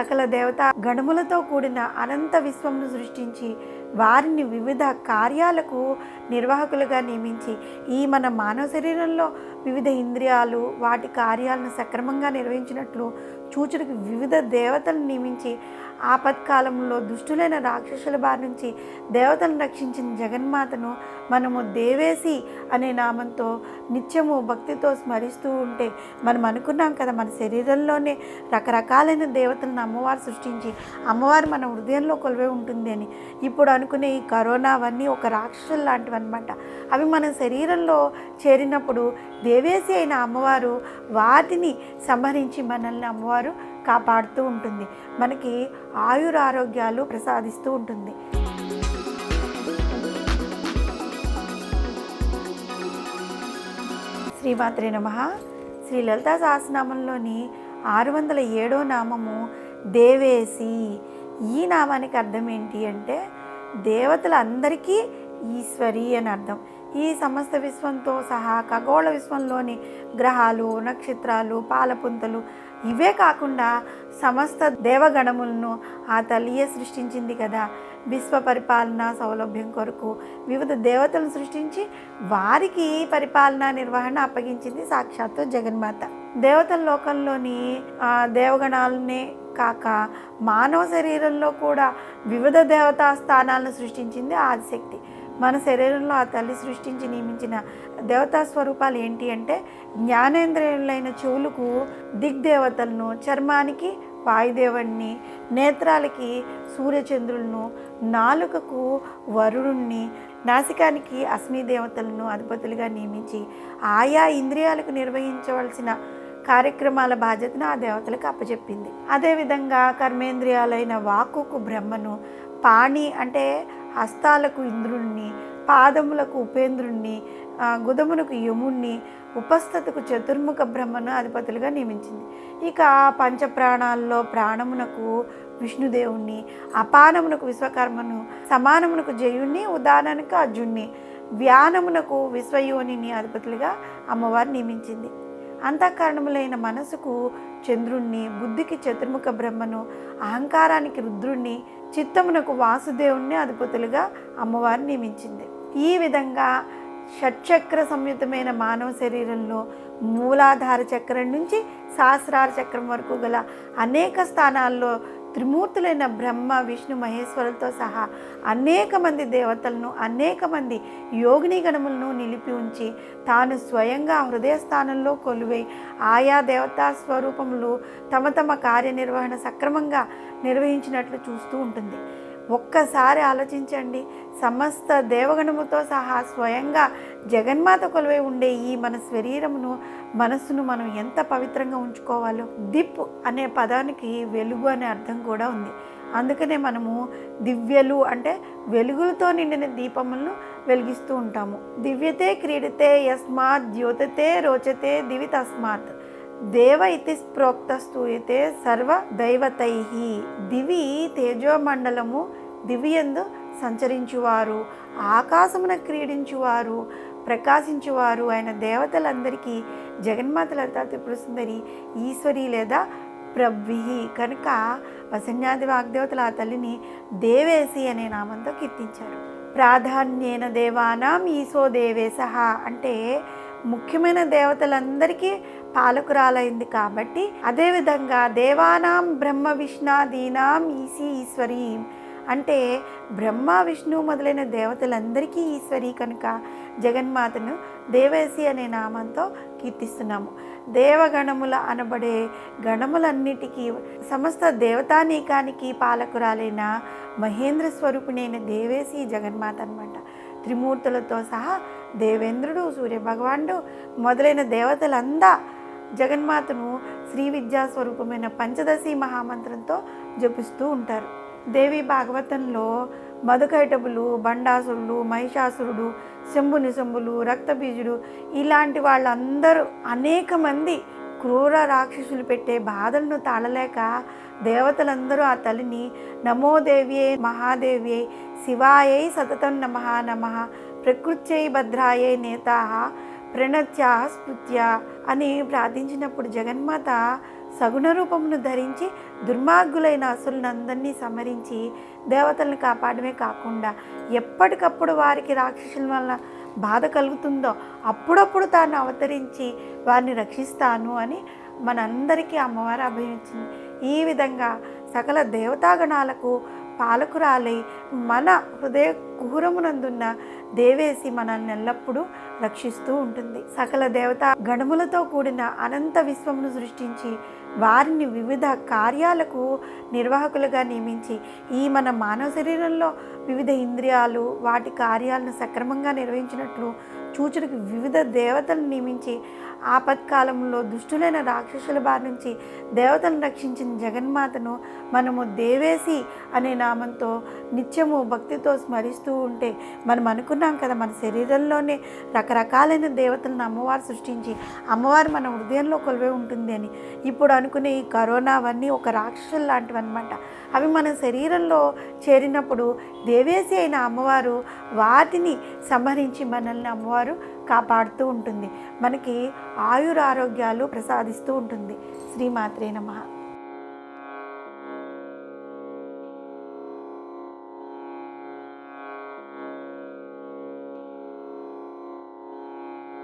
సకల దేవత గణములతో కూడిన అనంత విశ్వంను సృష్టించి వారిని వివిధ కార్యాలకు నిర్వాహకులుగా నియమించి ఈ మన మానవ శరీరంలో వివిధ ఇంద్రియాలు వాటి కార్యాలను సక్రమంగా నిర్వహించినట్లు చూచుడికి వివిధ దేవతలను నియమించి ఆపత్కాలంలో దుష్టులైన రాక్షసుల బారి నుంచి దేవతలను రక్షించిన జగన్మాతను మనము దేవేసి అనే నామంతో నిత్యము భక్తితో స్మరిస్తూ ఉంటే మనం అనుకున్నాం కదా మన శరీరంలోనే రకరకాలైన దేవతలను అమ్మవారు సృష్టించి అమ్మవారు మన హృదయంలో కొలువే ఉంటుంది అని. ఇప్పుడు అనుకునే ఈ కరోనా అవన్నీ ఒక రాక్షసులు లాంటివి అనమాట అవి మన శరీరంలో చేరినప్పుడు దేవేసి అయిన అమ్మవారు వాటిని సంహరించి మనల్ని అమ్మవారు కాపాడుతూ ఉంటుంది. మనకి ఆయుర ఆరోగ్యాలు ప్రసాదిస్తూ ఉంటుంది. శ్రీమాత్రే నమ. శ్రీ లలితా సహస్రనామంలోని ఆరు వందల ఏడో నామము దేవేసి. ఈ నామానికి అర్థం ఏంటి అంటే దేవతలందరికీ ఈశ్వరి అని అర్థం. ఈ సమస్త విశ్వంతో సహా ఖగోళ విశ్వంలోని గ్రహాలు నక్షత్రాలు పాలపుంతలు ఇవే కాకుండా సమస్త దేవగణములను ఆ తల్లియే సృష్టించింది కదా. విశ్వ పరిపాలన సౌలభ్యం కొరకు వివిధ దేవతలను సృష్టించి వారికి పరిపాలన నిర్వహణ అప్పగించింది సాక్షాత్తు జగన్మాత. దేవతల లోకంలోని దేవగణాలని దేవగణాలనే కాక మానవ శరీరంలో కూడా వివిధ దేవతా స్థానాలను సృష్టించింది ఆదిశక్తి మన శరీరంలో ఆ తల్లి సృష్టించి నియమించిన దేవతా స్వరూపాలు ఏంటి అంటే జ్ఞానేంద్రియులైన చెవులకు దిగ్దేవతలను చర్మానికి వాయుదేవుణ్ణి నేత్రాలకి సూర్యచంద్రులను నాలుకకు వరుణుణ్ణి నాసికానికి అశ్మీ దేవతలను అధిపతులుగా నియమించి ఆయా ఇంద్రియాలకు నిర్వహించవలసిన కార్యక్రమాల బాధ్యతను ఆ దేవతలకు అప్పచెప్పింది. అదేవిధంగా కర్మేంద్రియాలైన వాకుకు బ్రహ్మను పాణి అంటే హస్తాలకు ఇంద్రుణ్ణి పాదములకు ఉపేంద్రుణ్ణి గుదమునకు యముణ్ణి ఉపస్థతకు చతుర్ముఖ బ్రహ్మను అధిపతులుగా నియమించింది. ఇక పంచప్రాణాల్లో ప్రాణమునకు విష్ణుదేవుణ్ణి అపానమునకు విశ్వకర్మను సమానమునకు జయుణ్ణి ఉదాహరణకు అర్జున్ని వ్యానమునకు విశ్వయోనిని అధిపతులుగా అమ్మవారు నియమించింది. అంతఃకరణములైన మనసుకు చంద్రుణ్ణి బుద్ధికి చతుర్ముఖ బ్రహ్మను అహంకారానికి రుద్రుణ్ణి చిత్తమునకు వాసుదేవుణ్ణి అధిపతులుగా అమ్మవారు నియమించింది. ఈ విధంగా షట్చక్ర సంయుతమైన మానవ శరీరంలో మూలాధార చక్రం నుంచి సహస్రార చక్రం వరకు గల అనేక స్థానాల్లో త్రిమూర్తులైన బ్రహ్మ విష్ణు మహేశ్వరులతో సహా అనేక మంది దేవతలను అనేక మంది యోగిని గణములను నిలిపి ఉంచి తాను స్వయంగా హృదయ స్థానంలో కొలువై ఆయా దేవతా స్వరూపములు తమ తమ కార్యనిర్వహణ సక్రమంగా నిర్వహించినట్లు చూస్తూ ఉంటుంది. ఒక్కసారి ఆలోచించండి. సమస్త దేవగణముతో సహా స్వయంగా జగన్మాత కొలువై ఉండే ఈ మన శరీరమును మనస్సును మనం ఎంత పవిత్రంగా ఉంచుకోవాలో దిప్ అనే పదానికి వెలుగు అనే అర్థం కూడా ఉంది. అందుకనే మనము దివ్యలు అంటే వెలుగులతో నిండిన దీపములను వెలిగిస్తూ ఉంటాము. దివ్యతే క్రీడితే యస్మాత్ ద్యోతతే రోచతే దివి తస్మాత్. దేవ ఇతి ప్రోక్త స్తూయతే సర్వ దైవతై. దివి తేజోమండలము దివ్యందు సంచరించువారు ఆకాశమున క్రీడించువారు ప్రకాశించువారు ఆయన దేవతలందరికీ జగన్మాత లలితా త్రిపుర సుందరి ఈశ్వరి లేదా ప్రవ్విహి కనుక వసన్యాది వాగ్దేవతల ఆ తల్లిని దేవేసి అనే నామంతో కీర్తించారు. ప్రాధాన్యేన దేవానాం ఈశో దేవేశ అంటే ముఖ్యమైన దేవతలందరికీ పాలకురాలైంది కాబట్టి అదేవిధంగా దేవానాం బ్రహ్మ విష్ణాదీనాం ఈసి ఈశ్వరి. అంటే బ్రహ్మ విష్ణు మొదలైన దేవతలందరికీ ఈశ్వరి కనుక జగన్మాతను దేవేసి అనే నామంతో కీర్తిస్తున్నాము. దేవగణముల అనబడే గణములన్నిటికీ సమస్త దేవతానీకానికి పాలకురాలైన మహేంద్ర స్వరూపిణైన దేవేసి జగన్మాత అనమాట త్రిమూర్తులతో సహా దేవేంద్రుడు సూర్యభగవానుడు మొదలైన దేవతలందా జగన్మాతను శ్రీ విద్యా స్వరూపమైన పంచదశి మహామంత్రంతో జపిస్తూ ఉంటారు. దేవి భాగవతంలో మధుకైటబులు బండాసురుడు మహిషాసురుడు శంభు నిశంభులు రక్తబీజుడు ఇలాంటి వాళ్ళందరూ అనేక మంది క్రూర రాక్షసులు పెట్టే బాధలను తాళలేక దేవతలందరూ ఆ తల్లిని నమోదేవ్యే మహాదేవ్యై శివాయై సతతం నమ నమ ప్రకృత్యై భద్రాయై నేతా ప్రణత్య స్మృత్య అని ప్రార్థించినప్పుడు జగన్మాత సగుణ రూపమును ధరించి దుర్మార్గులైన అసురులందరినీ సమరించి దేవతలను కాపాడమే కాకుండా ఎప్పటికప్పుడు వారికి రాక్షసుల వలన బాధ కలుగుతుందో అప్పుడప్పుడు తాను అవతరించి వారిని రక్షిస్తాను అని మనందరికీ అమ్మవారు అభయించింది ఈ విధంగా సకల దేవతాగణాలకు పాలకురాలై మన హృదయ కుహురమునందున్న దేవేసి మనల్ని ఎల్లప్పుడూ రక్షిస్తూ ఉంటుంది. సకల దేవత గణములతో కూడిన అనంత విశ్వమును సృష్టించి వారిని వివిధ కార్యాలకు నిర్వాహకులుగా నియమించి ఈ మన మానవ శరీరంలో వివిధ ఇంద్రియాలు వాటి కార్యాలను సక్రమంగా నిర్వహించినట్లు చూచుడికి వివిధ దేవతలను నియమించి ఆపత్కాలంలో దుష్టులైన రాక్షసుల బారి నుంచి దేవతలను రక్షించిన జగన్మాతను మనము దేవేసి అనే నామంతో నిత్యము భక్తితో స్మరిస్తూ ఉంటే మనం అనుకున్నాం కదా మన శరీరంలోనే రకరకాలైన దేవతలను అమ్మవారు సృష్టించి అమ్మవారు మన హృదయంలో కొలువే ఉంటుంది అని. ఇప్పుడు అనుకునే ఈ కరోనా అవన్నీ ఒక రాక్షసులు లాంటివి అనమాట అవి మన శరీరంలో చేరినప్పుడు దేవేసి అయిన అమ్మవారు వాటిని సంహరించి మనల్ని అమ్మవారు కాపాడుతూ ఉంటుంది. మనకి ఆయురారోగ్యాలు ప్రసాదిస్తూ ఉంటుంది. శ్రీమాత్రే నమః.